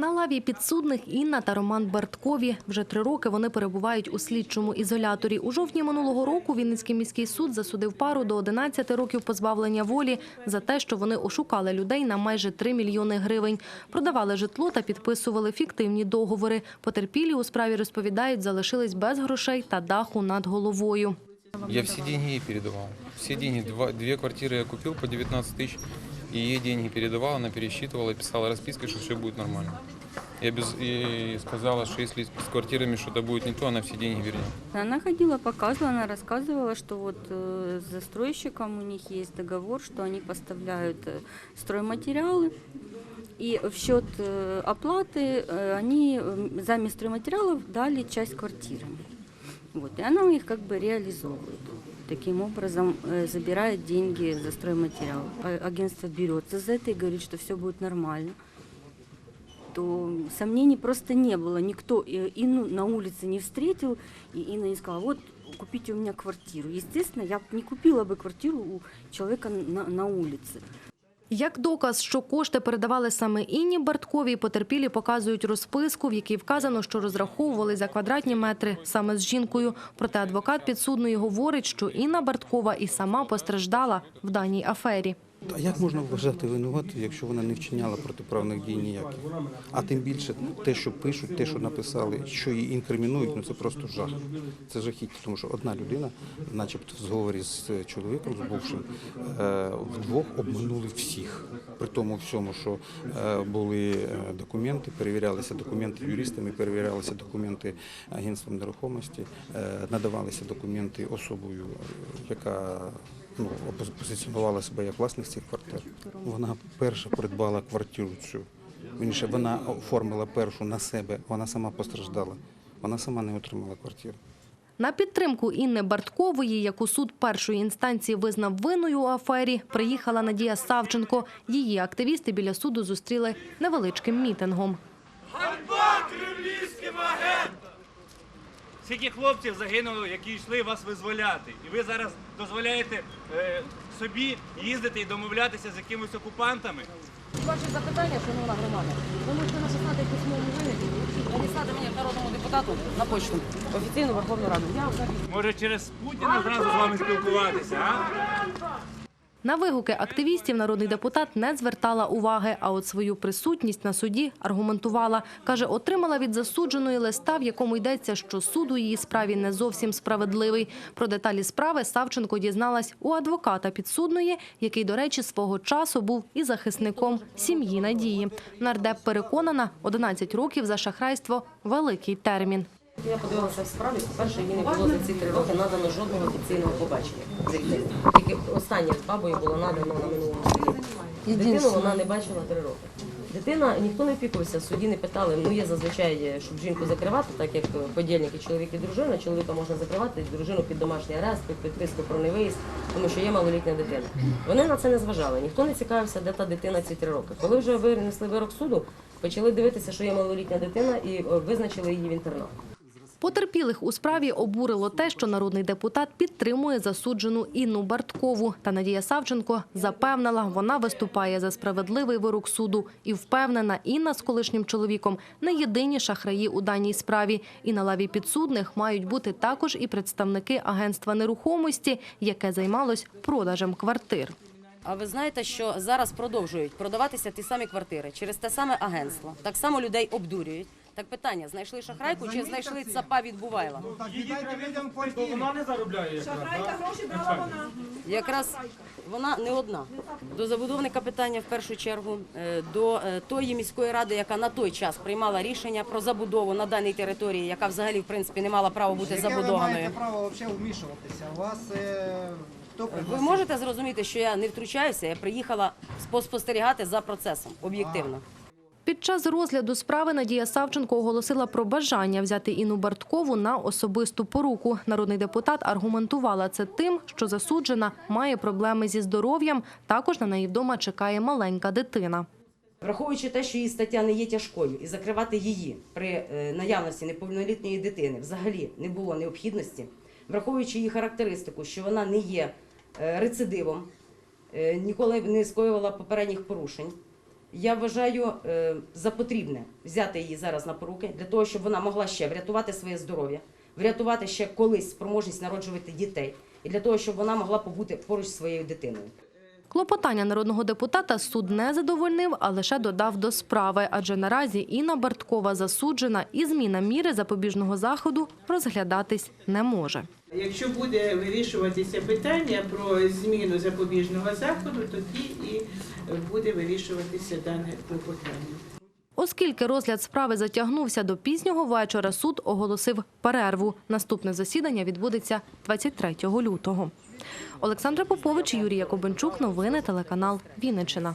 На лаві підсудних Інна та Роман Барткові. Вже три роки вони перебувають у слідчому ізоляторі. У жовтні минулого року Вінницький міський суд засудив пару до 11 років позбавлення волі за те, що вони ошукали людей на майже 3 мільйони гривень. Продавали житло та підписували фіктивні договори. Потерпілі у справі розповідають, залишились без грошей та даху над головою. Я все деньги ей передавал. Все деньги. Два, две квартиры я купил по 19 тысяч. И ей деньги передавал, она пересчитывала, писала расписки, что все будет нормально. Я без, и сказала, что если с квартирами что-то будет не то, она все деньги вернет. Она ходила, показывала, она рассказывала, что вот э, с застройщиком у них есть договор, что они поставляют э, стройматериалы, и в счет э, оплаты они замість стройматериалов дали часть квартиры. Вот, и она их как бы реализовывает. Таким образом э, забирает деньги за стройматериал. А- Агентство берется за это и говорит, что все будет нормально то сомнений просто не было. Никто э, Инну на улице не встретил, и Инна не сказала, вот купите у меня квартиру. Естественно, я б не купила бы квартиру у человека на, на улице. Як доказ, що кошти передавали саме Інні Бартковій, потерпілі показують розписку, в якій вказано, що розраховували за квадратні метри саме з жінкою. Проте адвокат підсудної говорить, що Інна Барткова і сама постраждала в даній афері. А як можна вважати винуватою, якщо вона не вчиняла протиправних дій ніяких? А тим більше те, що пишуть, те, що написали, що її інкримінують, ну це просто жах. Це жахіття, тому що одна людина, начебто в зговорі з чоловіком, з бувшим, е, вдвох обманули всіх. При тому всьому, що е, були е, документи, перевірялися документи юристами, перевірялися документи агентством нерухомості, е, надавалися документи особою, е, яка ну, опози- позиціонувала себе як власник цих квартир. Вона перша придбала квартиру цю. Вірніше, вона оформила першу на себе, вона сама постраждала. Вона сама не отримала квартиру. На підтримку Інни Барткової, яку суд першої інстанції визнав винною у афері, приїхала Надія Савченко. Її активісти біля суду зустріли невеличким мітингом. Скільки хлопців загинуло, які йшли вас визволяти, і ви зараз дозволяєте е, собі їздити і домовлятися з якимись окупантами. Ваші запитання, шановна громада, ви можете написати в письмовому вигляді і надіслати мені народному депутату на почту офіційну Верховну Раду. Я вам Може через Путіна зразу з вами спілкуватися, а? На вигуки активістів народний депутат не звертала уваги, а от свою присутність на суді аргументувала. Каже, отримала від засудженої листа, в якому йдеться, що суд у її справі не зовсім справедливий. Про деталі справи Савченко дізналась у адвоката підсудної, який, до речі, свого часу був і захисником сім'ї Надії. Нардеп переконана, 11 років за шахрайство – великий термін. Я подивилася в справі. По-перше, їй не було за ці три роки надано жодного офіційного побачення. Тільки останнє з бабою було надано на минулому суді. Дитину вона не бачила три роки. Дитина ніхто не опікувався, в суді не питали. Ну є зазвичай, щоб жінку закривати, так як подільники чоловік і дружина. Чоловіка можна закривати, дружину під домашній арест, під підписку про невиїзд, тому що є малолітня дитина. Вони на це не зважали. Ніхто не цікавився, де та дитина ці три роки. Коли вже винесли вирок суду, почали дивитися, що є малолітня дитина, і е, визначили її в інтернат. Потерпілих у справі обурило те, що народний депутат підтримує засуджену Інну Барткову. Та Надія Савченко запевнила, вона виступає за справедливий вирок суду і впевнена, Інна з колишнім чоловіком не єдині шахраї у даній справі. І на лаві підсудних мають бути також і представники агентства нерухомості, яке займалось продажем квартир. А ви знаєте, що зараз продовжують продаватися ті самі квартири через те саме агентство. Так само людей обдурюють. Так питання: знайшли шахрайку чи знайшли цапа від Бувайла? Вона не заробляє. Якраз вона не одна. До забудовника питання в першу чергу, е, до е, тої міської ради, яка на той час приймала рішення про забудову на даній території, яка взагалі в принципі не мала права бути Яке ви забудованою. маєте право взагалі вмішуватися? У вас е, хто Ви пригласив? можете зрозуміти, що я не втручаюся, я приїхала спостерігати за процесом об'єктивно. Під час розгляду справи Надія Савченко оголосила про бажання взяти Інну Барткову на особисту поруку. Народний депутат аргументувала це тим, що засуджена має проблеми зі здоров'ям. Також на неї вдома чекає маленька дитина. Враховуючи те, що її стаття не є тяжкою, і закривати її при е, наявності неповнолітньої дитини взагалі не було необхідності, враховуючи її характеристику, що вона не є е, рецидивом, е, ніколи не скоювала попередніх порушень, Я вважаю е, за потрібне взяти її зараз на поруки для того, щоб вона могла ще врятувати своє здоров'я, врятувати ще колись спроможність народжувати дітей, і для того, щоб вона могла побути поруч зі своєю дитиною. Клопотання народного депутата суд не задовольнив, а лише додав до справи, адже наразі Інна Барткова засуджена і зміна міри запобіжного заходу розглядатись не може. Якщо буде вирішуватися питання про зміну запобіжного заходу, тоді і буде вирішуватися дане клопотання. Оскільки розгляд справи затягнувся до пізнього вечора, суд оголосив перерву. Наступне засідання відбудеться 23 лютого. Олександра Попович, Юрій Якобенчук. Новини телеканал Вінниччина.